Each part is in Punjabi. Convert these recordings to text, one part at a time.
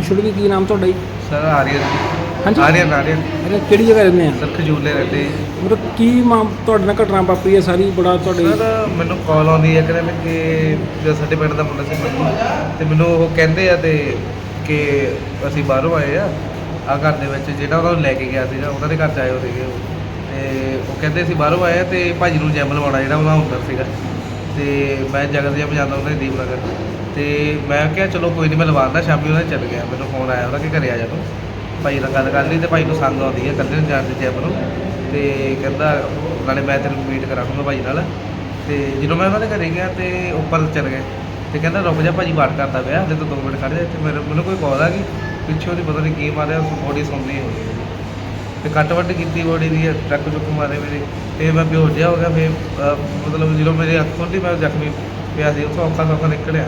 ਜੀ ਕੀ ਨਾਮ ਤੁਹਾਡਾ ਜੀ? ਸਰ ਆਰੀਅਨ ਹਾਂਜੀ। ਆਰੀਅਨ ਆਰੀਅਨ ਅਰੇ ਕਿਹੜੀ ਜਗ੍ਹਾ ਰਹਿੰਦੇ ਆ? ਸਰ ਖਜੂਲੇ ਰਹਿੰਦੇ ਮਤਲਬ ਕੀ ਮਾਂ ਤੁਹਾਡੇ ਨਾਲ ਘਟਨਾ ਵਾਪਰੀ ਹੈ ਸਾਰੀ ਬੜਾ ਤੁਹਾਡੇ ਸਰ ਮੈਨੂੰ ਕਾਲ ਆਉਂਦੀ ਹੈ ਕਹਿੰਦੇ ਕਿ ਜੋ ਸਾਡੇ ਪਿੰਡ ਦਾ ਮੁੰਡਾ ਸੀ ਮੰਨੂ ਤੇ ਮੈਨੂੰ ਉਹ ਕਹਿੰਦੇ ਆ ਤੇ ਕਿ ਅਸੀਂ ਬਾਹਰੋਂ ਆਏ ਆ ਆ ਘਰ ਦੇ ਵਿੱਚ ਜਿਹੜਾ ਉਹਨਾਂ ਨੂੰ ਲੈ ਕੇ ਗਿਆ ਸੀਗਾ ਉਹਨਾਂ ਦੇ ਘਰ ਚ ਆਏ ਹੋ ਸੀਗੇ ਉਹ। ਤੇ ਉਹ ਕਹਿੰਦੇ ਅਸੀਂ ਬਾਹਰੋਂ ਆਏ ਆ ਤੇ ਭਾਜੀ ਨੂੰ ਜੈਮ ਲਵਾਉਣਾ ਜਿਹੜਾ ਉਹਨਾਂ ਹੁੰਦਾ ਸੀਗਾ। ਤੇ ਮੈਂ ਜਗਤ ਜਿਹਾ ਜਾਂਦਾ ਉਹਨਾਂ ਦੀ ਦੀਪਨਗਰ ਤੇ ਮੈਂ ਕਿਹਾ ਚਲੋ ਕੋਈ ਨਹੀਂ ਮੈਂ ਲਵਾਉਂਦਾ ਸ਼ਾਮੀ ਉਹਨਾਂ ਚੱਲ ਗਿਆ। ਮੈਨੂੰ ਫੋਨ ਆਇਆ ਉਹਦਾ ਕਿ ਘਰੇ ਆ ਜਾ ਤੂੰ। ਭਾਈ ਨਾਲ ਗੱਲ ਕਰ ਲਈ ਤੇ ਭਾਈ ਨੂੰ ਸੰਗ ਆਉਂਦੀ ਹੈ ਕੱਲੇ ਨੂੰ ਜਾਣ ਦੇ ਜੈਮ ਨੂੰ। ਤੇ ਕਹਿੰਦਾ ਨਾਲੇ ਮੈਂ ਤੈਨੂੰ ਮੀਟ ਕਰਾਂਗਾ ਭਾਈ ਨਾਲ। ਤੇ ਜਦੋਂ ਮੈਂ ਉਹਨਾਂ ਦੇ ਘਰੇ ਗਿਆ ਤੇ ਉੱਪਰ ਚੱਲ ਗਏ। ਤੇ ਕਹਿੰਦਾ ਰੁਕ ਜਾ ਭਾਜੀ ਬਾਤ ਕਰਦਾ ਪਿਆ ਹਲੇ ਤਾਂ 2 ਮਿੰਟ ਖੜ ਜਾ। ਤੇ ਮੇਰੇ ਮੈਨੂੰ ਕੋਈ ਕਾਲ ਆ ਗਈ। ਪਿੱਛੋਂ ਦੀ ਪਤਾ ਨਹੀਂ ਕੀ ਮਾਰਿਆ ਬੋਡੀ ਸੌਂਦੀ ਹੋ ਗਈ ਤੇ ਕੱਟ ਵੱਟ ਕੀਤੀ ਬੋਡੀ ਦੀ, ਟਰੱਕ ਚੁੱਕ ਮਾਰੇ ਮੇਰੇ। ਤੇ ਮੈਂ ਬੇਹੋਸ਼ ਜਿਹਾ ਹੋ ਗਿਆ, ਫਿਰ ਮਤਲਬ ਜਦੋਂ ਮੇਰੇ ਅੱਖ ਖੁੱਲ੍ਹੀ ਮੈਂ ਜ਼ਖਮੀ ਪਿਆ ਸੀ। ਉੱਥੋਂ ਔਖਾ ਸੌਖਾ ਨਿਕਲਿਆ।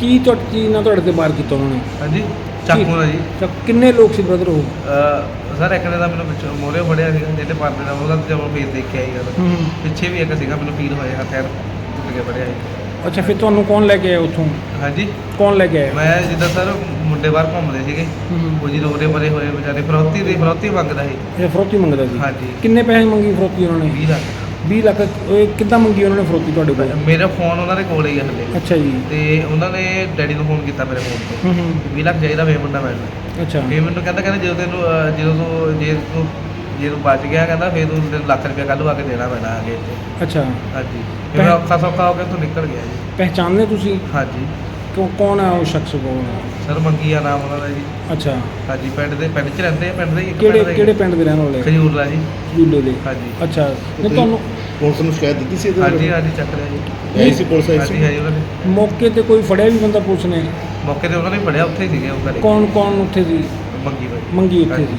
ਕੀ ਤੁਹਾਡੀ ਚੀਜ਼ ਨਾਲ ਤੁਹਾਡੇ ਤੇ ਵਾਰ ਕੀਤਾ ਉਹਨਾਂ ਨੇ? ਹਾਂਜੀ ਚਾਕੂ ਨਾਲ ਜੀ। ਤਾਂ ਕਿੰਨੇ ਲੋਕ ਸੀ ਬ੍ਰਦਰ ਉਹ? ਅਹ, ਸਰ ਇੱਕ ਨੇ ਤਾਂ ਮੈਨੂੰ ਪਿੱਛੋਂ ਮੋਰੇ ਫੜਿਆ ਸੀਗਾ ਜਿਹਦੇ ਪਰਦੇ ਦਾ ਉਹਦਾ ਤੇ ਜਦੋਂ ਫੇਸ ਦੇਖਿਆ ਹੀ ਗੱਲ ਹੂੰ ਪਿੱਛੇ ਵੀ ਇੱਕ ਸੀਗਾ ਮੈਨੂੰ ਫੀਲ ਹੋਇਆ ਹੱਥ ਐਨ ਟੁੱਟ ਕੇ ਫੜਿਆ ਸੀ। ਅੱਛਾ ਫਿਰ ਤੁਹਾਨੂੰ ਕੌਣ ਲੈ ਕੇ ਆਇਆ ਉੱਥੋਂ? ਹਾਂਜੀ। ਕੌਣ ਲੈ ਕੇ ਆਇਆ? ਮੈਂ ਜਿੱਦਾਂ ਸਰ ਮੁੰਡੇ ਬਾਹਰ ਘੁੰਮਦੇ ਸੀਗੇ। ਹੂੰ ਉਹ ਜੀ ਰੋਕਦੇ ਬਰੇ ਹੋਏ ਵਿਚਾਰੇ ਫਰੌਤੀ ਦੀ ਫਰੌਤੀ ਮੰਗਦਾ ਸੀ। ਇਹ ਫਰੋਤੀ ਮੰਗਦਾ ਸੀ? ਹਾਂਜੀ। ਕਿੰਨੇ ਪੈਸੇ ਮੰਗੀ ਫਰੋਤੀ ਉਹਨਾਂ ਨੇ? 20 ਲੱਖ 20 ਲੱਖ ਇਹ ਕਿੱਦਾਂ ਮੰਗੀ ਉਹਨਾਂ ਨੇ ਫਰੋਤੀ ਤੁਹਾਡੇ ਕੋਲ? ਮੇਰਾ ਫੋਨ ਉਹਨਾਂ ਦੇ ਕੋਲ ਹੀ ਆ ਹਲੇ। ਅੱਛਾ ਜੀ। ਤੇ ਉਹਨਾਂ ਨੇ ਡੈਡੀ ਨੂੰ ਫੋਨ ਕੀਤਾ ਮੇਰੇ ਫੋਨ ਤੇ। ਹੂੰ ਹੂੰ। 20 ਲੱਖ ਚਾਹੀਦਾ ਵੇ ਮੁੰਡਾ ਮੈਨੂੰ। ਅੱਛਾ। ਫੇਰ ਮੈਨੂੰ ਕਹਿੰਦਾ ਕਹਿੰਦਾ ਜਦੋਂ ਤੈਨੂੰ ਅਹ, ਜਦੋਂ ਤੂੰ ਜੇ ਤੂੰ ਜੇ ਤੂੰ ਬਚ ਗਿਆ ਕਹਿੰਦਾ ਫੇਰ ਤੂੰ ਤੈਨੂੰ ਲੱਖ ਰੁਪਇਆ ਕੱਲ੍ਹ ਨੂੰ ਆ ਕੇ ਦੇਣਾ ਪੈਣਾ ਅੱਗੇ। ਤੇ ਅੱਛਾ। ਹਾਂਜੀ। ਫਿਰ ਮੈਂ ਔਖਾ ਸੌਖਾ ਹੋ ਕੇ ਉੱਥੋਂ ਨਿਕਲ ਗਿਆ ਜੀ। ਪਹਿਚਾਨਦੇ ਤੁਸੀਂ? ਹਾਂਜੀ। ਕਿਉਂ ਕੌਣ ਹੈ ਉਹ ਸ਼ਖਸ ਕੌਣ ਹੈ ਸਰ ਮੰਗੀ ਆ ਨਾਮ ਉਹਨਾਂ ਦਾ ਜੀ। ਅੱਛਾ। ਹਾਂਜੀ ਪਿੰਡ ਦੇ ਪਿੰਡ 'ਚ ਰਹਿੰਦੇ ਆ ਪਿੰਡ ਦੇ ਹੀ, ਇੱਕ ਕਿਹੜੇ ਦੇ। ਕਿਹੜੇ ਪਿੰਡ ਦੇ ਰਹਿਣ ਵਾਲੇ ਖਜੂਰਲਾ ਜੀ। ਜੂਲੇ ਦੇ। ਹਾਂਜੀ। ਅੱਛਾ ਨਹੀਂ ਤੁਹਾਨੂੰ ਪੁਲਿਸ ਨੂੰ ਸ਼ਿਕਾਇਤ ਦਿੱਤੀ ਸੀ ਇਹਦੇ ਹਾਂਜੀ ਬਾਰੇ ਹਾਂਜੀ ਚੱਕ ਲਿਆ ਜੀ। ਆਈ ਸੀ ਪੁਲਿਸ ਆਈ ਹਾਂਜੀ ਸੀ। ਹਾਂਜੀ ਉਹਨਾਂ ਨੇ। ਮੌਕੇ ਤੇ ਕੋਈ ਫੜਿਆ ਵੀ ਬੰਦਾ ਪੁਲਿਸ ਨੇ? ਮੌਕੇ ਤੇ ਉਹਨਾਂ ਨੇ ਫੜਿਆ ਉੱਥੇ ਹੀ ਸੀਗੇ ਉਹ ਘਰੇ। ਕੌਣ ਕੌਣ ਉੱਥੇ ਸੀ? ਮੰਗੀ ਬਾਈ। ਮੰਗੀ ਉੱਥੇ। ਸੀ।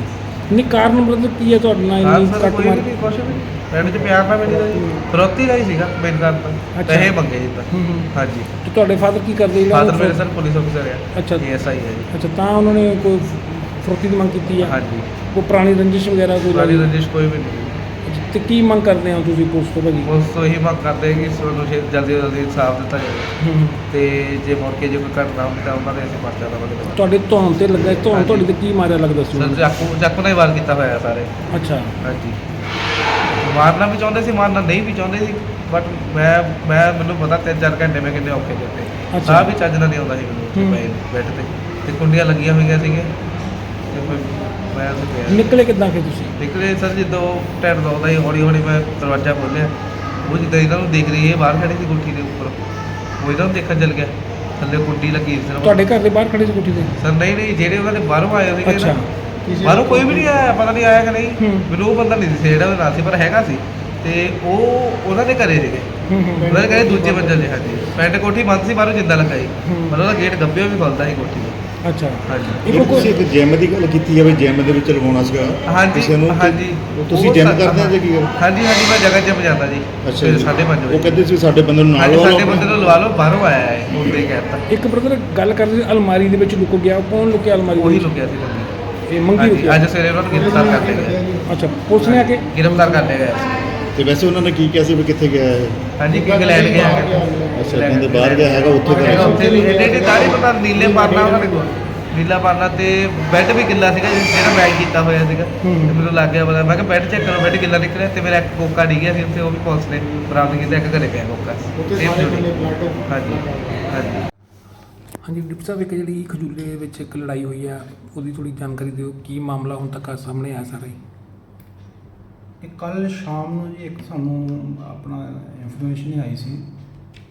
ਨਹੀਂ ਕਾਰਨ ਬ੍ਰਦਰ ਕੀ ਹੈ ਤੁਹਾਡੇ ਨਾਲ ਇੰਨੀ ਸਰ ਕੱਟ ਮਾਰ ਕੁਛ ਵੀ ਪਿੰਡ 'ਚ ਪਿਆਰ ਨਾਲ ਮਿਲੀ ਦਾ ਜੀ। ਫਰੋਤੀ ਦਾ ਹੀ ਸੀਗਾ ਮੇਨ ਗੱਲ ਤਾਂ। ਅੱਛਾ। ਪੈਸੇ ਮੰਗੇ ਜੀ ਤਾਂ। ਹੂੰ ਹੂੰ। ਹਾਂਜੀ। ਤੇ ਤੁਹਾਡੇ ਫਾਦਰ ਕੀ ਕਰਦੇ ਜਿਹੜਾ ਫਾਦਰ ਮੇਰੇ ਸਰ ਪੁਲਿਸ ਅਫਸਰ ਆ। ਅੱਛਾ। ਐਸਆਈ ਹੈ ਜੀ। ਅੱਛਾ ਤਾਂ ਉਹਨਾਂ ਨੇ ਕੋਈ ਫਰੋਤੀ ਦੀ ਮੰਗ ਕੀਤੀ ਹੈ ਹਾਂਜੀ। ਕੋਈ ਪੁਰਾਣੀ ਰੰਜਿਸ਼ ਵਗੈਰਾ ਕੋਈ ਪੁਰਾਣੀ ਲੱਗੀ? ਰੰਜਿਸ਼ ਕੋਈ ਵੀ ਨਹੀਂ। ਤੇ ਕੀ ਮੰਗ ਕਰਦੇ ਹੋ ਤੁਸੀਂ ਪੁਲਿਸ ਤੋਂ ਭਾਜੀ ਉਸ ਤੋਂ ਇਹੀ ਮੰਗ ਕਰਦੇ ਕਿ ਸਾਨੂੰ ਛੇ- ਜਲਦੀ ਤੋਂ ਜਲਦੀ ਇਨਸਾਫ ਦਿੱਤਾ ਜਾਵੇ ਹੂੰ ਹੂੰ। ਤੇ ਜੇ ਮੁੜ ਕੇ ਜੇ ਕੋਈ ਘਟਨਾ ਹੁੰਦੀ ਤਾਂ ਉਹਨਾਂ ਦੇ ਅਸੀਂ ਪਰਚਾ ਦਵਾਂਗੇ ਤੁਹਾਡੇ ਧੌਣ ਤੇ ਲੱਗਾ ਧੌਣ ਹਾਂਜੀ। ਤੁਹਾਡੇ ਤੇ ਕੀ ਮਾਰਿਆ ਲੱਗਦਾ ਸੀ ਸਰ? ਚਾਕੂ ਚਾਕੂ ਨਾਲ ਹੀ ਵਾਰ ਕੀਤਾ ਹੋਇਆ ਸਾਰੇ ਅੱਛਾ ਹਾਂਜੀ ਮਾਰਨਾ ਵੀ ਚਾਹੁੰਦੇ ਸੀ ਮਾਰਨਾ ਨਹੀਂ ਵੀ ਚਾਹੁੰਦੇ ਸੀ ਬਟ ਮੈਂ ਮੈਂ ਮੈਨੂੰ ਪਤਾ ਤਿੰਨ ਚਾਰ ਘੰਟੇ ਮੈਂ ਕਿੰਨੇ ਔਖੇ ਅੱਛਾ। ਸਾਹ ਵੀ ਚੱਜ ਨਾਲ ਨਹੀਂ ਆਉਂਦਾ ਸੀ ਮੈਨੂੰ ਉੱਥੇ ਹੂੰ। ਪਏ ਬੈੱਡ ਤੇ ਤੇ ਕੁੰਡੀਆਂ ਲੱਗੀਆਂ ਹੋਈਆਂ ਸੀਗੇ ਤੇ ਫਿਰ ਮੈਂ ਉੱਥੇ ਪਿਆ ਨਿਕਲੇ ਕਿੱਦਾਂ ਫਿਰ ਤੁਸੀਂ? ਨਿਕਲੇ ਸਰ ਜਦੋਂ ਟੈਂਟ ਦੋਦਾ ਹੀ ਹੌਲੀ ਹੌਲੀ ਮੈਂ ਦਰਵਾਜ਼ਾ ਖੋਲ੍ਹਿਆ। ਉਹ ਜਿੱਦਾਂ ਇਹਨਾਂ ਨੂੰ ਦੇਖ ਰਹੀ ਹੈ ਬਾਹਰ ਖੜੀ ਸੀ ਗੁੱਠੀ ਦੇ ਉੱਪਰ। ਉਹ ਇਹਨਾਂ ਨੂੰ ਦੇਖਣ ਚੱਲ ਗਿਆ। ਥੱਲੇ ਕੁੰਡੀ ਲੱਗੀ ਸੀ ਸਿਰਫ। ਤੁਹਾਡੇ ਘਰ ਦੇ ਬਾਹਰ ਖੜੇ ਸੀ ਗੁੱਠੀ ਤੇ? ਸਰ ਨਹੀਂ ਨਹੀਂ ਜਿਹੜੇ ਉਹਨਾਂ ਦੇ ਬਾਹਰੋਂ ਆਏ ਸੀਗੇ ਅੱਛਾ। ਬਾਹਰੋਂ ਕੋਈ ਵੀ ਨਹੀਂ ਆਇਆ ਪਤਾ ਨਹੀਂ ਆਇਆ ਕਿ ਨਹੀਂ। ਮੈਨੂੰ ਉਹ ਬੰਦਾ ਨਹੀਂ ਸੀ ਜਿਹੜਾ ਉਹਦਾ ਨਾਂ ਸੀ ਪਰ ਹੈਗਾ ਸੀ। ਤੇ ਉਹ ਉਹਨਾਂ ਦੇ ਘਰੇ ਸੀਗੇ। ਉਹਨਾਂ ਦੇ ਘਰੇ ਦੂਜੇ ਮੰਜ਼ਲ ਦੇ ਹਾਂਜੀ। ਪੈਂਟ ਕੋਠੀ ਬੰਦ ਸੀ ਬਾਹਰੋਂ ਜਿੰਦਾ ਲੱਗਾ ਸੀ ਹੂੰ। ਪਰ ਉਹਦਾ ਗੇਟ ਗੱਬਿਓ ਵੀ ਖੁੱਲਦਾ ਸੀ ਕੋਠੀ ਦਾ ਅੱਛਾ। ਹਾਂਜੀ। ਇੱਕ ਤੁਸੀਂ ਜਿਮ ਦੀ ਗੱਲ ਕੀਤੀ ਹੈ ਵੀ ਜਿਮ ਦੇ ਵਿੱਚ ਲਗਾਉਣਾ ਸੀਗਾ। ਹਾਂਜੀ ਕਿਸੇ ਨੂੰ ਤੇ ਹਾਂਜੀ। ਤੁਸੀਂ ਉਹ ਜਿਮ ਸਾ- ਕਰਦੇ ਹੋ ਜਾਂ ਕੀ ਗੱਲ? ਹਾਂਜੀ ਹਾਂਜੀ ਮੈਂ ਜਗ੍ਹਾ ਜਿਮ ਜਾਂਦਾ ਜੀ। ਅੱਛਾ ਸਵੇਰੇ ਜੀ। ਸਾਢੇ ਪੰਜ ਉਹ ਵਜੇ ਕਹਿੰਦੇ ਸੀ ਸਾਡੇ ਬੰਦੇ ਨੂੰ ਨਾਲ ਹਾਂਜੀ ਸਾਡੇ ਬੰਦੇ ਨੂੰ ਲਵਾ ਲਓ ਬਾਹਰੋਂ ਆਇਆ ਹੈ ਮੁੰਡੇ ਕਹਿਤਾ ਇੱਕ ਬ੍ਰਦਰ ਗੱਲ ਕਰਦੇ ਸੀ ਅਲਮਾਰੀ ਦੇ ਵਿੱਚ ਲੁਕ ਗਿਆ। ਕੌਣ ਲੁਕਿਆ ਅਲਮਾਰੀ ਉਹੀ? ਲੁਕਿਆ ਸੀ ਬੰਦੇ। ਇਹ ਮੰਗੀ ਹਾਂਜੀ ਲੁਕਿਆ। ਅੱਜ ਸਵੇਰੇ ਉਹਨਾਂ ਨੂੰ ਗ੍ਰਿਫਤਾਰ ਕਰ ਲਿਆ ਗਿਆ। ਅੱਛਾ ਪੁਲਿਸ ਨੇ ਆ ਕੇ? ਗ੍ਰਿਫਤਾਰ ਕਰ ਲਿਆ ਗਿਆ। ਤੇ ਵੈਸੇ ਉਹਨਾਂ ਨੇ ਕੀ ਕਿਹਾ ਸੀ ਵੀ ਕਿੱਥੇ ਗਿਆ ਹੈ ਹਾਂਜੀ ਕੀ ਇੰਗਲੈਂਡ ਗਿਆ ਹੈਗਾ। ਅੱਛਾ ਕਹਿੰਦੇ ਬਾਹਰ ਗਿਆ ਹੈਗਾ ਉੱਥੇ ਹੈਗਾ ਉੱਥੇ ਵੀ ਐਡੇ ਐਡੇ ਦਾੜੀ ਪਤਾ ਨੀਲੇ ਪਾਰਨਾ ਉਹਨਾਂ ਦੇ ਕੋਲ। ਨੀਲਾ ਪਾਰਨਾ ਤੇ ਬੈੱਡ ਵੀ ਗਿੱਲਾ ਸੀਗਾ ਜਿਹੜਾ ਮੈਚ ਕੀਤਾ ਹੋਇਆ ਸੀਗਾ। ਤੇ ਮੈਨੂੰ ਲੱਗ ਗਿਆ ਪਤਾ ਮੈਂ ਕਿਹਾ ਬੈੱਡ ਚੈੱਕ ਕਰੋ ਬੈੱਡ ਗਿੱਲਾ ਨਿਕਲਿਆ ਤੇ ਮੇਰਾ ਇੱਕ ਕੋਕਾ ਡਿੱਗਿਆ ਸੀ ਉੱਥੇ ਉਹ ਵੀ ਪੁਲਿਸ ਨੇ ਬਰਾਮਦ ਕੀਤਾ ਇੱਕ ਘਰੇ ਪਿਆ ਕੋਕਾ। Same ਜੁੜੀ। ਹਾਂਜੀ ਹਾਂਜੀ। ਹਾਂਜੀ ਡਿਪਟੀ ਸਾਹਿਬ ਇੱਕ ਜਿਹੜੀ ਖਜੂਲੇ ਵਿੱਚ ਇੱਕ ਲੜਾਈ ਹੋਈ ਆ ਉਹਦੀ ਥੋੜੀ ਜਾਣਕਾਰੀ ਦਿਓ ਕੀ ਮਾਮਲਾ ਹੁਣ ਤੱਕ ਸਾਹਮਣੇ ਆਇਆ ਸਾਰਾ ਹੀ? ਇਹ ਕੱਲ ਸ਼ਾਮ ਨੂੰ ਜੀ ਇੱਕ ਸਾਨੂੰ ਆਪਣਾ ਇਨਫੋਰਮੇਸ਼ਨ ਆਈ ਸੀ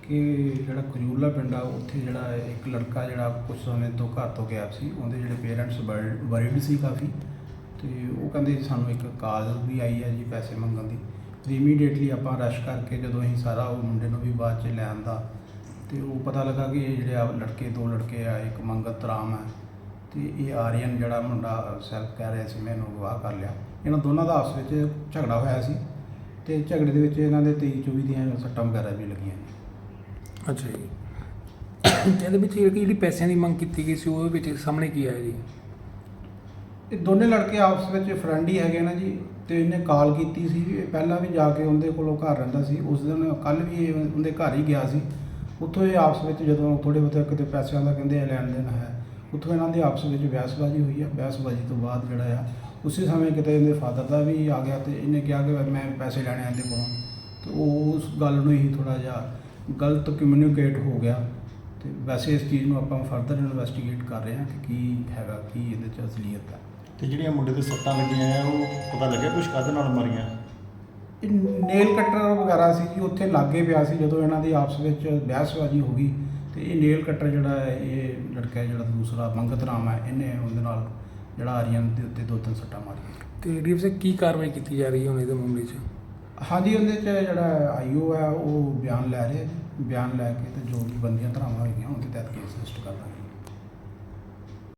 ਕਿ ਜਿਹੜਾ ਖਜੂਰਲਾ ਪਿੰਡ ਆ, ਉੱਥੇ ਜਿਹੜਾ ਇੱਕ ਲੜਕਾ ਜਿਹੜਾ ਕੁਝ ਸਮੇਂ ਤੋਂ ਘਰ ਤੋਂ ਗਿਆ ਸੀ, ਉਹਦੇ ਜਿਹੜੇ ਪੇਰੈਂਟਸ ਵਰਿਡ ਸੀ ਕਾਫੀ ਤੇ ਉਹ ਕਹਿੰਦੇ ਸਾਨੂੰ ਇੱਕ ਕਾਲ ਵੀ ਆਈ ਹੈ ਜੀ ਪੈਸੇ ਮੰਗਣ ਦੀ ਤੇ ਇਮੀਡੀਏਟਲੀ ਆਪਾਂ ਰਸ਼ ਕਰਕੇ ਜਦੋਂ ਅਸੀਂ ਸਾਰਾ ਉਹ ਮੁੰਡੇ ਨੂੰ ਵੀ ਬਾਅਦ ਚ ਲੈਣ ਦਾ ਤੇ ਉਹ ਪਤਾ ਲੱਗਾ ਕਿ ਇਹ ਜਿਹੜੇ ਆ ਲੜਕੇ, ਦੋ ਲੜਕੇ ਆ, ਇੱਕ ਮੰਗਤ ਰਾਮ ਹੈ। ਤੇ ਇਹ ਆਰੀਅਨ ਜਿਹੜਾ ਮੁੰਡਾ ਸੈਲਫ ਕਹਿ ਰਿਹਾ ਸੀ ਮੈਨੂੰ ਅਗਵਾ ਕਰ ਲਿਆ। ਇਹਨਾਂ ਦੋਨਾਂ ਦਾ ਆਪਸ ਵਿੱਚ ਝਗੜਾ ਹੋਇਆ ਸੀ ਤੇ ਝਗੜੇ ਦੇ ਵਿੱਚ ਇਹਨਾਂ ਦੇ 23 24 ਦੀਆਂ ਸੱਟਾਂ ਵਗੈਰਾ ਵੀ ਲੱਗੀਆਂ ਨੇ। ਅੱਛਾ ਜੀ। ਇਹਦੇ ਵਿੱਚ ਜਿਹੜੀ ਜਿਹੜੀ ਪੈਸਿਆਂ ਦੀ ਮੰਗ ਕੀਤੀ ਗਈ ਸੀ ਉਹਦੇ ਵਿੱਚ ਸਾਹਮਣੇ ਕੀ ਆਇਆ ਜੀ? ਇਹ ਦੋਨੇ ਲੜਕੇ ਆਪਸ ਵਿੱਚ ਫਰੈਂਡ ਹੀ ਹੈਗੇ ਨਾ ਜੀ ਤੇ ਇਹਨੇ ਕਾਲ ਕੀਤੀ ਸੀ ਇਹ ਪਹਿਲਾਂ ਵੀ ਜਾ ਕੇ ਉਹਦੇ ਕੋਲੋਂ ਘਰ ਰਹਿੰਦਾ ਸੀ। ਉਸ ਦਿਨ ਕੱਲ ਵੀ ਇਹ ਉਹਦੇ ਘਰ ਹੀ ਗਿਆ ਸੀ। ਉੱਥੋਂ ਇਹ ਆਪਸ ਵਿੱਚ ਜਦੋਂ ਥੋੜੇ ਬਹੁਤੇ ਕਿਤੇ ਪੈਸਿਆਂ ਦਾ ਕਹਿੰਦੇ ਲੈਣ ਦੇਣ ਹੈ। ਉੱਥੋਂ ਇਹਨਾਂ ਦੀ ਆਪਸ ਵਿੱਚ ਬਹਿਸਬਾਜ਼ੀ ਹੋਈ ਆ। ਬਹਿਸਬਾਜ਼ੀ ਤੋਂ ਬਾਅਦ ਜਿਹੜਾ ਆ ਉਸੇ ਸਮੇਂ ਕਿਤੇ ਇਹਦੇ ਫਾਦਰ ਦਾ ਵੀ ਆ ਗਿਆ ਤੇ ਇਹਨੇ ਕਿਹਾ ਕਿ ਮੈਂ ਪੈਸੇ ਲੈਣੇ ਆ ਇਹਦੇ ਕੋਲੋਂ। ਤੇ ਉਹ ਉਸ ਗੱਲ ਨੂੰ ਹੀ ਥੋੜਾ ਜਿਹਾ ਗਲਤ ਕਮਿਊਨੀਕੇਟ ਹੋ ਗਿਆ। ਤੇ ਵੈਸੇ ਇਸ ਚੀਜ਼ ਨੂੰ ਆਪਾਂ ਫਰਦਰ ਇਨਵੈਸਟੀਗੇਟ ਕਰ ਰਹੇ ਹਾਂ ਕਿ ਕੀ ਹੈਗਾ ਕੀ ਇਹਦੇ ਚ ਅਸਲੀਅਤ ਹੈ ਤੇ ਜਿਹੜੀਆਂ ਮੁੰਡੇ ਦੇ ਸੱਟਾਂ ਲੱਗੀਆਂ ਆ ਉਹ ਪਤਾ ਲੱਗਿਆ ਕੁਛ ਕਾਹਦੇ ਨਾਲ ਮਾਰੀਆਂ? ਇਹ ਨੇਲ ਕਟਰ ਵਗੈਰਾ ਸੀ ਜੀ ਉੱਥੇ ਲਾਗੇ ਪਿਆ ਸੀ ਜਦੋਂ ਇਹਨਾਂ ਦੀ ਆਪਸ ਵਿੱਚ ਬਹਿਸਬਾਜ਼ੀ ਹੋ ਗਈ। ਤੇ ਇਹ ਨੇਲ ਕਟਰ ਜਿਹੜਾ ਹੈ ਇਹ ਲੜਕਾ ਹੈ ਜਿਹੜਾ ਦੂਸਰਾ ਮੰਗਤ ਰਾਮ ਹੈ ਇਹਨੇ ਉਹਦੇ ਨਾਲ ਜਿਹੜਾ ਆਰੀਅਨ ਦੇ ਉੱਤੇ ਦੋ ਤਿੰਨ ਸੱਟਾਂ ਮਾਰੀਆਂ। ਤੇ ਡੀਪ ਸੇ ਕੀ ਕਾਰਵਾਈ ਕੀਤੀ ਜਾ ਰਹੀ ਹੈ ਹੁਣ ਇਹਦੇ ਮਾਮਲੇ 'ਚ? ਹਾਂਜੀ ਉਹਦੇ ਚ ਜਿਹੜਾ ਆਈਓ ਹੈ ਉਹ ਬਿਆਨ ਲੈ ਰਿਹਾ ਬਿਆਨ ਲੈ ਕੇ ਤੇ ਜੋ ਵੀ ਬੰਦੀਆਂ ਧਰਾਵਾਂ ਹੋਈਆਂ ਉਹਦੇ ਤਹਿਤ ਕੇਸ ਰਜਿਸਟਰ ਕਰ ਲਾਂਗੇ